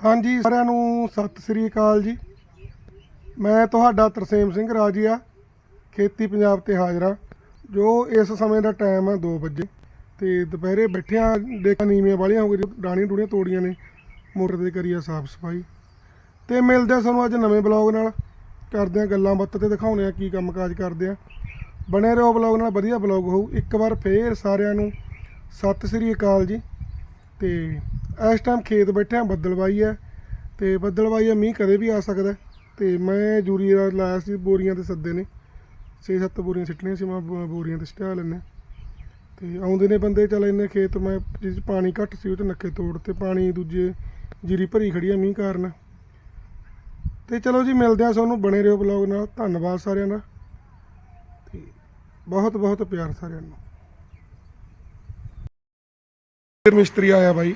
ਹਾਂਜੀ, ਸਾਰਿਆਂ ਨੂੰ ਸਤਿ ਸ੍ਰੀ ਅਕਾਲ ਜੀ। ਮੈਂ ਤੁਹਾਡਾ ਤਰਸੇਮ ਸਿੰਘ ਰਾਜੀਆ, ਖੇਤੀ ਪੰਜਾਬ ਤੇ ਹਾਜ਼ਰਾਂ ਜੋ ਇਸ ਸਮੇਂ ਦਾ ਟਾਈਮ ਹੈ 2 ਵਜੇ ਤੇ ਦੁਪਹਿਰੇ ਬੈਠਿਆਂ ਦੇਖਾਂ ਨੀਵੀਆਂ ਵਾਲੀਆਂ ਹੋ ਗਈਆਂ ਡਾਣੀਆਂ ਡੂੜੀਆਂ ਤੋੜੀਆਂ ਨੇ, ਮੋਟਰ ਤੇ ਕਰੀਆ ਸਾਫ਼ ਸਫ਼ਾਈ। ਤੇ ਮਿਲਦੇ ਆ ਤੁਹਾਨੂੰ ਅੱਜ ਨਵੇਂ ਬਲੌਗ ਨਾਲ, ਕਰਦੇ ਆ ਗੱਲਾਂ ਬਾਤਾਂ ਤੇ ਦਿਖਾਉਂਦੇ ਆ ਕੀ ਕੰਮ ਕਾਜ ਕਰਦੇ ਆ ਬਣੇ ਰਹੋ ਬਲੌਗ ਨਾਲ, ਵਧੀਆ ਬਲੌਗ ਹੋਊ। ਇੱਕ ਵਾਰ ਫੇਰ ਸਾਰਿਆਂ ਨੂੰ ਸਤਿ ਸ੍ਰੀ ਅਕਾਲ ਜੀ ਤੇ ਇਸ ਟਾਈਮ ਖੇਤ ਬੈਠੇ ਆ ਬੱਦਲਵਾਈ ਹੈ ਤੇ ਬੱਦਲਵਾਈ ਹੈ ਮੀਂਹ ਕਦੇ ਵੀ ਆ ਸਕਦਾ ਹੈ। ਤੇ ਮੈਂ ਜੂਰੀ ਦਾ ਲਾਇਆ ਸੀ, ਬੋਰੀਆਂ ਤੇ ਸੱਦੇ ਨੇ। 6-7 ਬੋਰੀਆਂ ਸਿੱਟਣੀਆਂ ਸੀ, ਮੈਂ ਬ- ਬੋਰੀਆਂ ਤੇ ਸਟਾ ਲੈਣੇ ਤੇ ਆਉਂਦੇ ਨੇ ਬੰਦੇ, ਚੱਲ ਇੰਨੇ ਖੇਤ ਮੈਂ ਜਿਸ 'ਚ ਪਾਣੀ ਘੱਟ ਸੀ, ਉਹ ਤੇ ਨੱਕੇ ਤੋੜ ਤੇ ਪਾਣੀ ਦੂਜੇ ਜੀਰੀ ਭਰੀ ਖੜੀ ਆ ਮੀਂਹ ਕਾਰਨ। ਤੇ ਚਲੋ ਜੀ, ਮਿਲਦੇ ਆ ਤੁਹਾਨੂੰ ਬਣੇ ਰਹੋ ਬਲੌਗ ਨਾਲ। ਧੰਨਵਾਦ ਸਾਰਿਆਂ ਦਾ। ਤੇ ਬਹੁਤ ਬਹੁਤ ਪਿਆਰ ਸਾਰਿਆਂ ਨੂੰ। ਫਿਰ ਮਿਸਤਰੀ ਆਇਆ ਬਾਈ।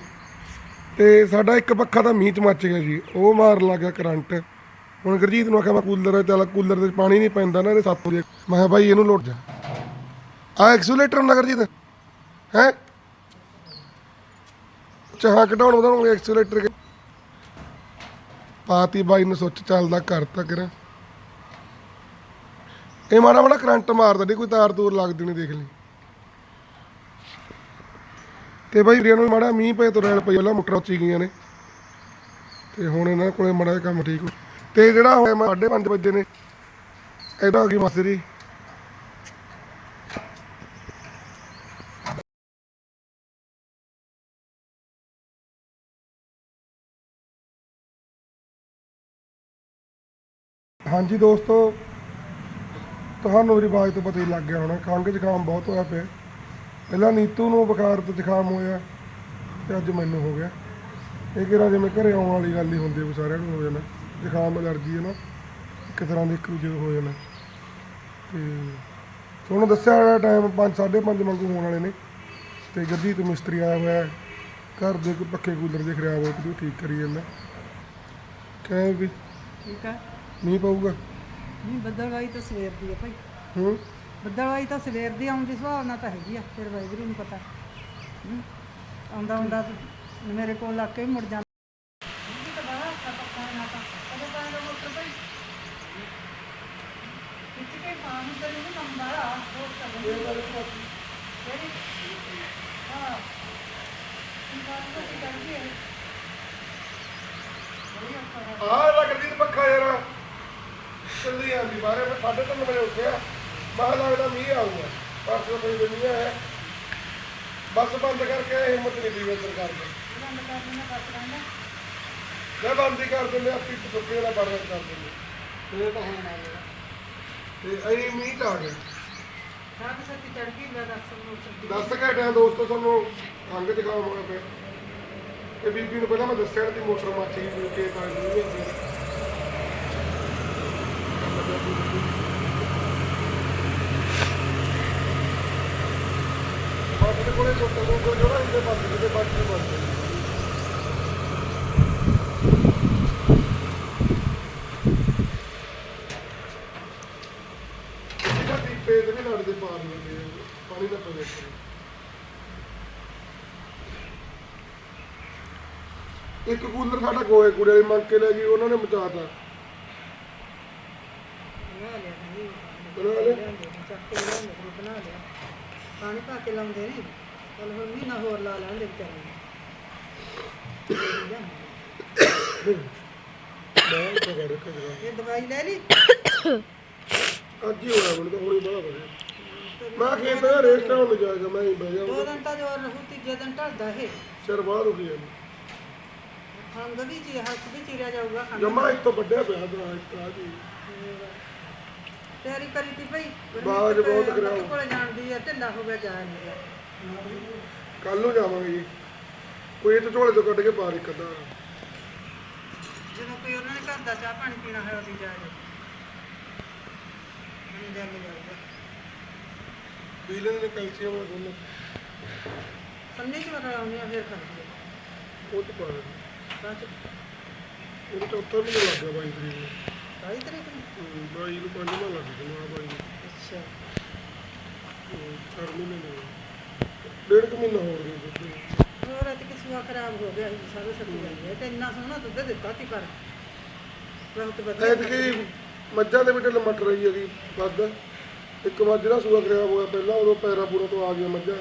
ਤੇ ਸਾਡਾ ਇੱਕ ਪੱਖਾ ਤਾਂ ਮੀਂਹ ਚ ਮੱਚ ਗਿਆ ਜੀ, ਉਹ ਮਾਰ ਲੱਗਾ ਕਰੰਟ। ਹੁਣ ਗੁਰਜੀਤ ਨੂੰ ਆਖਿਆ ਮੈਂ ਕੂਲਰ ਹੈ ਚੱਲ ਕੂਲਰ ਦੇ ਪਾਣੀ ਨਹੀਂ ਪੈਂਦਾ ਨਾ ਇਹਦੇ ਸੱਤ ਵਜੇ। ਮੈਂ ਕਿਹਾ ਬਾਈ ਇਹਨੂੰ ਲੋਟ ਜਾ। ਆ ਐਕਸੂਲੇਟਰ ਹੁੰਦਾ ਗੁਰਜੀਤ। ਹੈ? ਚਾਹ ਘਟਾਉਣ ਵਧਾਉਣ ਐਕਸੂਲੇਟਰ ਪਾਤੀ ਬਾਈ ਨੂੰ ਸੁੱਚ ਚੱਲਦਾ ਕਰ ਤੱਕ ਇਹ ਮਾੜਾ ਮਾੜਾ ਕਰੰਟ ਮਾਰਦਾ ਨਹੀਂ ਕੋਈ ਤਾਰ ਤੂਰ ਲੱਗਦੀ ਨਹੀਂ ਦੇਖ ਲਈ। ਤੇ ਬਾਈ ਵੀਰਾਂ ਮਾੜਾ ਮੀਂਹ ਪਏ ਤੋਂ ਰੈਲ ਪਈ ਪਹਿਲਾਂ ਮੁੱਟਰਾਂ ਉੱਚੀ ਗਈਆਂ ਨੇ। ਤੇ ਹੁਣ ਇਹਨਾਂ ਕੋਲੇ ਮਾੜਾ ਜਿਹਾ ਕੰਮ ਠੀਕ ਹੋ ਤੇ ਜਿਹੜਾ ਹੋਇਆ ਮੈਂ 5:30 ਵਜੇ ਨੇ। ਇਹਦਾ ਕੀ ਮਸਰੀ ਹਾਂਜੀ ਦੋਸਤੋ, ਤੁਹਾਨੂੰ ਮੇਰੀ ਆਵਾਜ਼ ਤੋਂ ਪਤਾ ਹੀ ਲੱਗ ਗਿਆ ਹੋਣਾ ਖੰਘ ਜ਼ੁਕਾਮ ਬਹੁਤ ਹੋਇਆ ਪਿਆ। ਪਹਿਲਾਂ ਨੀਤੂ ਨੂੰ ਬੁਖਾਰ ਤੇ ਜ਼ੁਕਾਮ ਹੋਇਆ ਤੇ ਅੱਜ ਮੈਨੂੰ ਹੋ ਗਿਆ। ਇਹ ਕਿਹੜਾ ਜਿਵੇਂ ਘਰੇ ਆਉਣ ਵਾਲੀ ਗੱਲ ਹੀ ਹੁੰਦੀ ਹੈ ਸਾਰਿਆਂ ਨੂੰ ਹੋ ਜਾਣਾ। ਜ਼ੁਕਾਮ ਅਲਰਜੀ ਹੈ ਨਾ ਇੱਕ ਤਰ੍ਹਾਂ ਦੀ ਇੱਕ ਦੂਜੇ ਨੂੰ ਹੋ ਜਾਣਾ। ਤੇ ਤੁਹਾਨੂੰ ਦੱਸਿਆ ਹੋਇਆ ਟਾਈਮ 5 5:30 ਮੰਗੂ ਹੋਣ ਵਾਲੇ ਨੇ। ਤੇ ਗੱਡੀ ਤੇ ਮਿਸਤਰੀ ਆਇਆ ਹੋਇਆ ਹੈ। ਘਰ ਦੇ ਕੋਈ ਪੱਖੇ ਕੂਲਰ ਦੇ ਖਰਾਬ ਹੋ ਕੇ ਠੀਕ ਕਰੀ ਜਾਂਦਾ। ਕਹੇ ਵੀ ਠੀਕ ਆ। ਮੀਂਹ ਪਊਗਾ। ਨਹੀਂ ਬੱਦਲਵਾਈ ਤਾਂ ਸਵੇਰ ਦੀ ਆ ਭਾਈ। ਹੂੰ। ਬੱਦਲਵਾਈ ਤਾਂ ਸਵੇਰ ਦੀ ਆਉਂਦੀ ਸੁਭਾਵਨਾ ਤਾਂ ਹੈਗੀ ਆ ਫਿਰ ਵਾਹਿਗੁਰੂ ਨੂੰ ਪਤਾ। ਹੂੰ। ਆਉਂਦਾ ਆਉਂਦਾ ਮੇਰੇ ਕੋਲ ਆ ਕੇ ਵੀ ਮੁੜ ਜਾਂਦਾ। ਆਹ ਦਾ ਪੱਖਾ ਯਾਰ। ਚੱਲੀ ਆਂਦੀ ਬਾਰੇ ਮੈਂ ਸਾਢੇ ਤਿੰਨ ਵਜੇ ਉੱਠਿਆ। ਬਾਹਰ ਲੱਗਦਾ ਮੀਂਹ ਆਊਗਾ। ਪਰਸੋਂ ਕੋਈ ਨਹੀਂ ਆਇਆ ਬੱਸ ਬੰਦ ਕਰਕੇ ਹਿੰਮਤ ਨਹੀਂ ਦੀ ਅੰਦਰ ਕਰਦੇ ਮੈਂ ਬੰਦ ਹੀ ਕਰ ਦਿੰਦੇ ਆਪੀ ਟੁੱਕੇ ਵਾਲਾ ਬੰਦ ਕਰ ਦਿੰਦੇ। ਤਾਂ ਹੈ ਨਾ ਇਹਦਾ। ਤੇ ਅਸੀਂ ਮੀਂਹ ਚ ਆ ਗਏ ਸੱਤੀ ਦੱਸ ਨੂੰ ਦੱਸ ਘਟਿਆ ਦੋਸਤੋ ਤੁਹਾਨੂੰ ਖੰਗ ਜ਼ੁਕਾਮ ਹੋਇਆ ਪਿਆ ਇਹ ਬੀਬੀ ਨੂੰ ਪਹਿਲਾਂ ਮੈਂ ਦੱਸਿਆ ਕਿ ਮੋਟਰ ਮੱਚ ਗਈ ਕਿ ਤਾਂ ਨਹੀਂ ਹੁੰਦੀ ਬਾਕੀ ਕੋਲੇ ਮੋਟਰ ਨੂੰ ਕੋਈ ਇਹਦੇ ਬੰਦ ਦੇ ਬਾਕੀ ਬੰਦ ਇਹਦਾ ਟੀਪੇ ਲੜਦੇ ਪਾ ਦਿੰਦੇ ਪਾਣੀ ਦਾ ਪਵੇ ਇੱਕ ਕੂਲਰ ਸਾਡਾ ਗੋਏ ਕੂੜੇ ਵਾਲੀ ਮੰਗ ਕੇ ਲੈ ਗਈ ਉਹਨਾਂ ਨੇ ਮਚਾਤਾ ਬਣਾ ਲਿਆ ਬਣਾ ਲਿਆ? ਚੱਕ ਕੇ ਬਣਾ ਲਿਆ ਪਾਣੀ ਪਾ ਕੇ ਲਾਉਂਦੇ ਨੇ। ਚਲ ਹੁਣ ਮਹੀਨਾ ਹੋਰ ਲਾ ਲੈਣਦੇ ਵਿਚਾਰੇ ਮੈਂ ਇੱਥੇ ਘਰੇ ਖੜਾ ਇਹ ਦਵਾਈ ਲੈ ਲਈ? ਅੱਜ ਹੀ ਹੋਇਆ ਮੈਨੂੰ ਤਾਂ ਹੁਣੇ ਬੜਾ ਵਧੀਆ ਮੈਂ ਖੇਤ ਦਾ ਰੇਸਟ ਹੋਣ ਜਾਏਗਾ ਮੈਂ ਹੀ ਬਹਿ ਦੋ ਜਾਊਂਗਾ ਦਿਨ ਤਾਂ ਜੋ ਰਹੂ ਤੀਜੇ ਦਿਨ ਢਲਦਾ ਇਹ। ਸਿਰ ਬਾਹਰ ਉੱਠ ਗਿਆ ਖੰਗ ਵੀ ਚੀ ਹੱਥ ਵੀ ਚੀਰਿਆ ਜਾਊਗਾ ਖੰਘ। ਜਮਾ ਇੱਥੋਂ ਵੱਡਿਆ ਪਿਆ ਦਰਾ ਇੱਕ ਆ ਜੀ। ਤਿਆਰੀ ਕਰੀ ਤੀ ਭਈ ਗੁਰਮੀਤ ਬਹੁਤ ਤੇ। ਅੰਮ੍ਰਿਤ ਕੋਲੇ ਜਾਣਦੀ ਆ ਢਿੱਲਾ ਹੋ ਗਿਆ ਜਾ ਨਹੀਂ ਰਿਹਾ। ਕੱਲ ਨੂੰ ਜਾਵਾਂਗੇ ਜੀ। ਕੋਈ ਇਹ ਝੋਲੇ ਤੋਂ ਕੱਢ ਕੇ ਬਾਹਰ ਇੱਕ ਅੱਧਾ। ਜਦੋਂ ਕੋਈ ਉਹਨਾਂ ਨੇ ਘਰ ਦਾ ਚਾਹ ਪਾਣੀ ਪੀਣਾ ਹੈ ਉਹਦੀ ਜਾ ਜਾ ਮੈਨੂੰ ਜਾ ਕੇ ਜਾਊਗਾ ਪੀ ਕੈਲਸ਼ੀਅਮ ਵਾਲਾ ਦੋਨੋਂ। ਸੰਨੇ ਚ ਆਉਂਦੇ ਆ ਫਿਰ ਖਾਂਦੀ ਆ। ਉਹ ਤੋਂ ਪਾ ਦੇ ਬਾਅਦ ਚ। ਉਹ ਚੌਥਾ ਮਹੀਨਾ ਲੱਗ ਗਿਆ ਬਾਈ ਤਰੀਕ ਨੂੰ। ਢਾਈ ਤਰੀਕ ਨੂੰ? ਹਮ, ਬਾਈ ਨੂੰ ਪੰਜਵਾਂ ਲੱਗ ਗਿਆ ਬਾਈ ਨੂੰ। ਅੱਛਾ। ਹਮ, ਚਾਰ ਮਹੀਨੇ ਨੇ ਡੇਢ ਕੁ ਮਹੀਨਾ ਹੋਰ ਗਿਆ ਹੋਰ ਐਤ ਕਿ ਸੂਆ ਖਰਾਬ ਹੋ ਗਿਆ ਸੀ ਸਾਰੇ ਸੱਤੀ ਜਾਂਦੇ ਆ। ਤੇ ਇੰਨਾ ਸੋਹਣਾ ਦੁੱਧ ਦਿੱਤਾ ਸੀ ਪਰ ਬਹੁਤ ਵਧੀਆ ਐਤਕੀ ਮੱਝਾਂ ਦੇ ਵੀ ਢਿੱਲ ਮਟ ਰਹੀ ਹੈਗੀ ਵੱਧ। ਇੱਕ ਮੱਝ ਦਾ ਸੂਆ ਖਰਾਬ ਹੋਇਆ ਪਹਿਲਾਂ ਉਦੋਂ ਪੈਰਾ ਪੂਰਾ ਤੋਂ ਆ ਗਿਆ ਮੱਝਾਂ।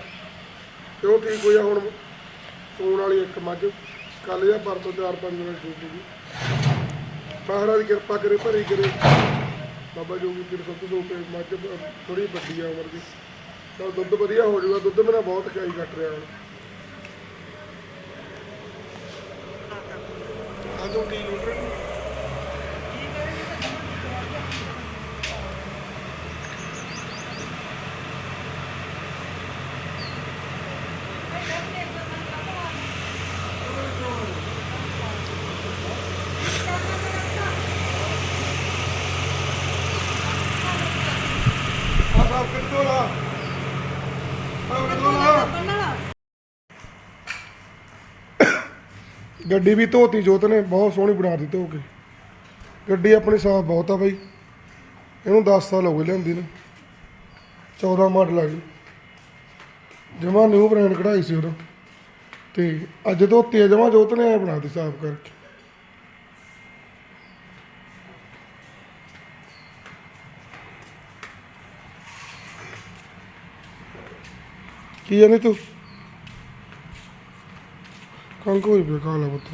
ਤੇ ਉਹ ਠੀਕ ਹੋਇਆ ਹੁਣ ਸੂਣ ਵਾਲੀ ਇੱਕ ਮੱਝ। ਕੱਲ ਜਾਂ ਪਰਸੋਂ ਚਾਰ ਪੰਜ ਠੀਕ ਹੋਗੀ ਮਹਾਰਾਜ ਦੀ ਕਿਰਪਾ ਕਰੇ ਭਰੀ ਕਰੇ। ਬਾਬਾ ਜੋਗੀ ਪੀਰ ਸਭ ਤੋਂ ਕੇ ਮੱਝ ਥੋੜੀ ਵੱਡੀ ਆ ਉਮਰ ਦੀ। ਤਾਂ ਦੁੱਧ ਵਧੀਆ ਹੋ ਜਾਊਗਾ ਦੁੱਧ ਮੇਰਾ ਬਹੁਤ ਖਾਈ ਕੱਟ ਰਿਹਾ ਹੁਣ। ਆਜੋ ਕੀ ਲੀਟਰ ਆ ਸਾਫ਼ ਕਰ ਦੋ ਲਾ ਸਾਫ਼ ਕਰ ਦੋ ਲਾ ਬੰਨਣਾ ਗੱਡੀ ਵੀ ਧੋਤੀ, ਜੋਤ ਨੇ ਬਹੁਤ ਸੋਹਣੀ ਬਣਾ ਦਿੱਤੀ ਧੋ ਕੇ। ਗੱਡੀ ਆਪਣੀ ਸਾਫ਼ ਬਹੁਤ ਆ ਬਾਈ। ਇਹਨੂੰ 10 ਸਾਲ ਹੋ ਗਏ ਲਿਆਂਦੀ ਨੂੰ। 14 ਮਾਡਲ ਆ ਗਈ ਜਮਾ ਨਿਊ ਬ੍ਰਾਂਡ ਕਢਾਈ ਸੀ ਉਦੋਂ। ਤੇ ਅੱਜ ਧੋਤੀ ਆ, ਜਮਾ ਜੋਤ ਨੇ ਐ ਬਣਾ ਦਿੱਤੀ ਸਾਫ਼ ਕਰਕੇ। ਕੀ ਜਾਨੀ ਤੂੰ ਕੰਕ ਹੋਈ ਪਿਆ ਕਾਲਾ ਪੁੱਤ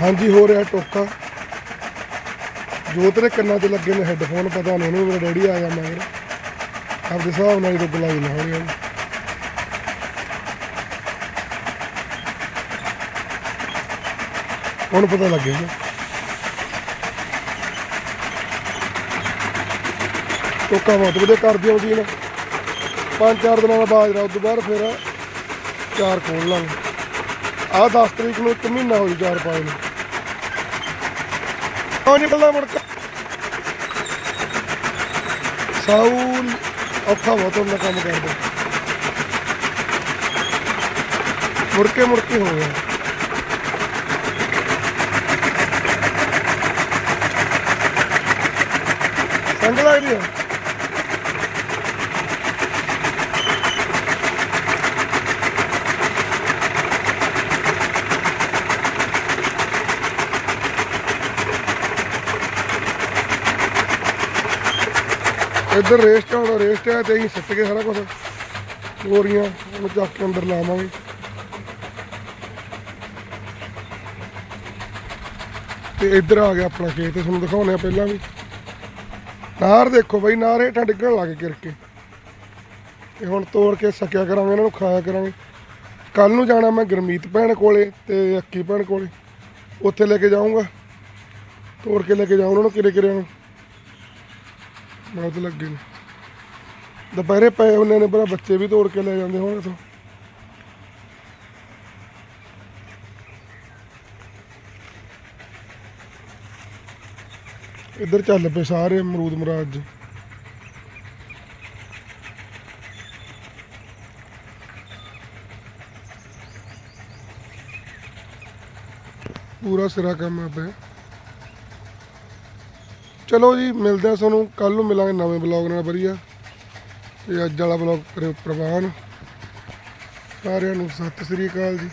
ਹਾਂਜੀ, ਹੋ ਰਿਹਾ ਟੋਕਾ। ਜੋਤ ਦੇ ਕੰਨਾਂ 'ਚ ਲੱਗੇ ਨੇ ਹੈੱਡਫੋਨ ਪਤਾ ਨਹੀਂ ਉਹਨੂੰ ਮੇਰਾ ਡੈਡੀ ਆ ਗਿਆ ਮਗਰ। ਆਪਦੇ ਹਿਸਾਬ ਨਾਲ ਹੀ ਤਾਂ ਬੁਲਾਈ ਲਾ ਰਿਹਾ ਹੁਣ ਪਤਾ ਲੱਗੇਗਾ ਟੋਕਾ ਬਹੁਤ ਵਧੀਆ ਕਰਦੀ ਆਉਂਦੀ ਨਾ ਪੰਜ ਚਾਰ ਦਿਨਾਂ ਦਾ ਬਾਜਰਾ, ਉਸ ਤੋਂ ਬਾਅਦ ਫਿਰ ਚਾਰ ਖੋਲ ਲਾਂਗੇ। ਆਹ 10 ਤਰੀਕ ਨੂੰ ਇੱਕ ਮਹੀਨਾ ਹੋ ਜੂ ਚਾਰ ਪਾਏ ਨੂੰ। ਉਹ ਨਿਕਲਦਾ ਮੁੜ ਕੇ ਸਾਊਲ ਔਖਾ ਬਹੁਤ ਹੁੰਦਾ ਕੰਮ ਕਰਦੇ। ਮੁੜ ਕੇ ਮੁੜ ਕੇ ਹੋ ਗਿਆ। ਸੰਗ ਲੱਗਦੀ ਆ। ਇੱਧਰ ਰੇਸਟ ਆਉਣਾ ਰੇਸਟ ਹੈ ਤੇ ਅਸੀਂ ਸਿੱਟ ਕੇ ਸਾਰਾ ਕੁਝ ਗੋਰੀਆਂ, ਉਹਨੂੰ ਚੱਕ ਕੇ ਅੰਦਰ ਲਾਵਾਂਗੇ। ਤੇ ਇੱਧਰ ਆ ਗਿਆ ਆਪਣਾ ਖੇਤ, ਤੁਹਾਨੂੰ ਦਿਖਾਉਂਦੇ ਆ ਪਹਿਲਾਂ ਵੀ। ਨਾਰ ਦੇਖੋ ਬਈ, ਨਾਰ ਹੇਠਾਂ ਡਿੱਗਣ ਲੱਗ ਗਿਰ ਕੇ। ਤੇ ਹੁਣ ਤੋੜ ਕੇ ਸਕਿਆ ਕਰਾਂਗੇ, ਇਹਨਾਂ ਨੂੰ ਖਾਇਆ ਕਰਾਂਗੇ। ਕੱਲ ਨੂੰ ਜਾਣਾ ਮੈਂ ਗੁਰਮੀਤ ਭੈਣ ਕੋਲੇ ਤੇ ਅੱਕੀ ਭੈਣ ਕੋਲੇ। ਉੱਥੇ ਲੈ ਕੇ ਜਾਊਂਗਾ। ਤੋੜ ਕੇ ਲੈ ਕੇ ਜਾਊਂ ਉਹਨਾਂ ਨੂੰ ਕਿਰੇ ਕਿਰੇ ਨੂੰ। ਬਹੁਤ ਲੱਗੇ ਨੇ। ਦੁਪਹਿਰੇ ਪਏ ਹੁੰਦੇ ਨੇ ਬੜਾ ਬੱਚੇ ਵੀ ਤੋੜ ਕੇ ਲੈ ਜਾਂਦੇ ਹੋਣ ਇਥੋਂ। ਇੱਧਰ ਚੱਲ ਪਏ ਸਾਰੇ ਅਮਰੂਦ ਮਰਾਜ। ਜੀ ਪੂਰਾ ਸਿਰਾ ਕੰਮ ਆ ਚਲੋ ਜੀ, ਮਿਲਦੇ ਆ ਤੁਹਾਨੂੰ। ਕੱਲ ਨੂੰ ਮਿਲਾਂਗੇ ਨਵੇਂ ਬਲੌਗ ਨਾਲ। ਵਧੀਆ। ਤੇ ਅੱਜ ਵਾਲਾ ਬਲੌਗ ਕਰਿਓ ਪ੍ਰਵਾਨ। ਸਾਰਿਆਂ ਨੂੰ ਸਤਿ ਸ੍ਰੀ ਅਕਾਲ ਜੀ।